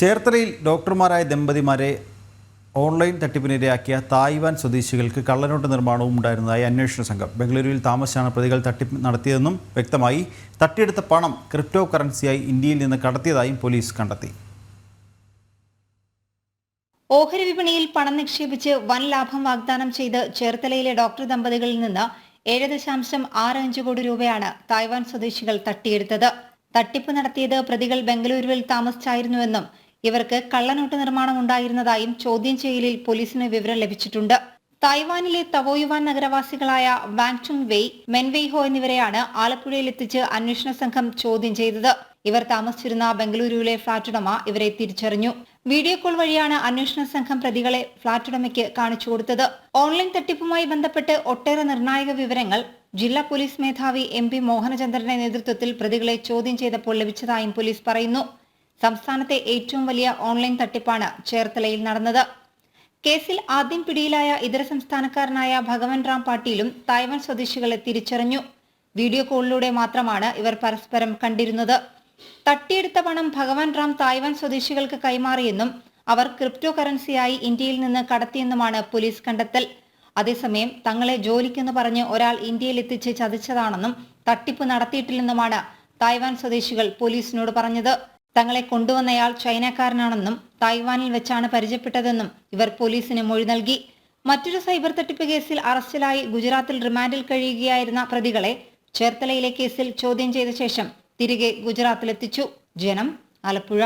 ചേർത്തലയിൽ ഡോക്ടർമാരായ ദമ്പതിമാരെ online തട്ടിപ്പിനിരയാക്കിയ Taiwan സ്വദേശികൾക്ക് കള്ളനോട്ട് നിർമ്മാണവും ഉണ്ടായിരുന്നതായി അന്വേഷണ സംഘം. ബംഗളൂരുവിൽ താമസിച്ചാണ് പ്രതികൾ തട്ടിപ്പ് നടത്തിയതെന്നും വ്യക്തമായി തട്ടിയെടുത്ത പണം ക്രിപ്റ്റോ കറൻസിയായി ഇന്ത്യയിൽ നിന്ന് കടത്തിയതായും പോലീസ് കണ്ടെത്തി. ഓഹരി വിപണിയിൽ പണം നിക്ഷേപിച്ച് വൻ ലാഭം വാഗ്ദാനം ചെയ്ത് ചേർത്തലയിലെ ഡോക്ടർ ദമ്പതികളിൽ നിന്ന് ഏഴ് ദശാംശം ആറ് അഞ്ച് കോടി രൂപയാണ് തായ്വാൻ സ്വദേശികൾ തട്ടിയെടുത്തത്. തട്ടിപ്പ് നടത്തിയത് പ്രതികൾ ബംഗളൂരുവിൽ താമസിച്ചായിരുന്നുവെന്നും ഇവർക്ക് കള്ളനോട്ട് നിർമ്മാണം ഉണ്ടായിരുന്നതായും ചോദ്യം ചെയ്യലിൽ പോലീസിന് വിവരം ലഭിച്ചിട്ടുണ്ട്. തായ്വാനിലെ തവോയുവാൻ നഗരവാസികളായ വാങ് ചുങ് വെയ് മെൻവെയ് ഹോ എന്നിവരെയാണ് ആലപ്പുഴയിൽ എത്തിച്ച് അന്വേഷണ സംഘം ചോദ്യം ചെയ്തത്. ഇവർ താമസിച്ചിരുന്ന ബംഗളൂരുവിലെ ഫ്ളാറ്റ് ഉടമ ഇവരെ തിരിച്ചറിഞ്ഞു. വീഡിയോ കോൾ വഴിയാണ് അന്വേഷണ സംഘം പ്രതികളെ ഫ്ളാറ്റ് ഉടമയ്ക്ക് കാണിച്ചു കൊടുത്തത്. ഓൺലൈൻ തട്ടിപ്പുമായി ബന്ധപ്പെട്ട് ഒട്ടേറെ നിർണായക വിവരങ്ങൾ ജില്ലാ പോലീസ് മേധാവി എം പി മോഹനചന്ദ്രന്റെ നേതൃത്വത്തിൽ പ്രതികളെ ചോദ്യം ചെയ്തപ്പോൾ ലഭിച്ചതായും പോലീസ് പറയുന്നു. സംസ്ഥാനത്തെ ഏറ്റവും വലിയ ഓൺലൈൻ തട്ടിപ്പാണ് ചേർത്തലയിൽ നടന്നത്. കേസിൽ ആദ്യം പിടിയിലായ ഇതര സംസ്ഥാനക്കാരനായ ഭഗവൻ റാം പാട്ടീലും തായ്വാൻ സ്വദേശികളെ തിരിച്ചറിഞ്ഞു. വീഡിയോ കോളിലൂടെ മാത്രമാണ് ഇവർ പരസ്പരം കണ്ടിരുന്നത്. തട്ടിയെടുത്ത പണം ഭഗവാൻ റാം തായ്വാൻ സ്വദേശികൾക്ക് കൈമാറിയെന്നും അവർ ക്രിപ്റ്റോ കറൻസിയായി ഇന്ത്യയിൽ നിന്ന് കടത്തിയെന്നുമാണ് പോലീസ് കണ്ടെത്തൽ. അതേസമയം തങ്ങളെ ജോലിക്കെന്ന് പറഞ്ഞ് ഒരാൾ ഇന്ത്യയിൽ എത്തിച്ച് ചതിച്ചതാണെന്നും തട്ടിപ്പ് നടത്തിയിട്ടില്ലെന്നുമാണ് തായ്വാൻ സ്വദേശികൾ പോലീസിനോട് പറഞ്ഞത്. തങ്ങളെ കൊണ്ടുവന്നയാൾ ചൈനക്കാരനാണെന്നും തായ്വാനിൽ വെച്ചാണ് പരിചയപ്പെട്ടതെന്നും ഇവർ പോലീസിന് മൊഴി നൽകി. മറ്റൊരു സൈബർ തട്ടിപ്പ് കേസിൽ അറസ്റ്റിലായി ഗുജറാത്തിൽ റിമാൻഡിൽ കഴിയുകയായിരുന്ന പ്രതികളെ ചേർത്തലയിലെ കേസിൽ ചോദ്യം ചെയ്ത ശേഷം തിരികെ ഗുജറാത്തിലെത്തിച്ചു. ജനം ആലപ്പുഴ.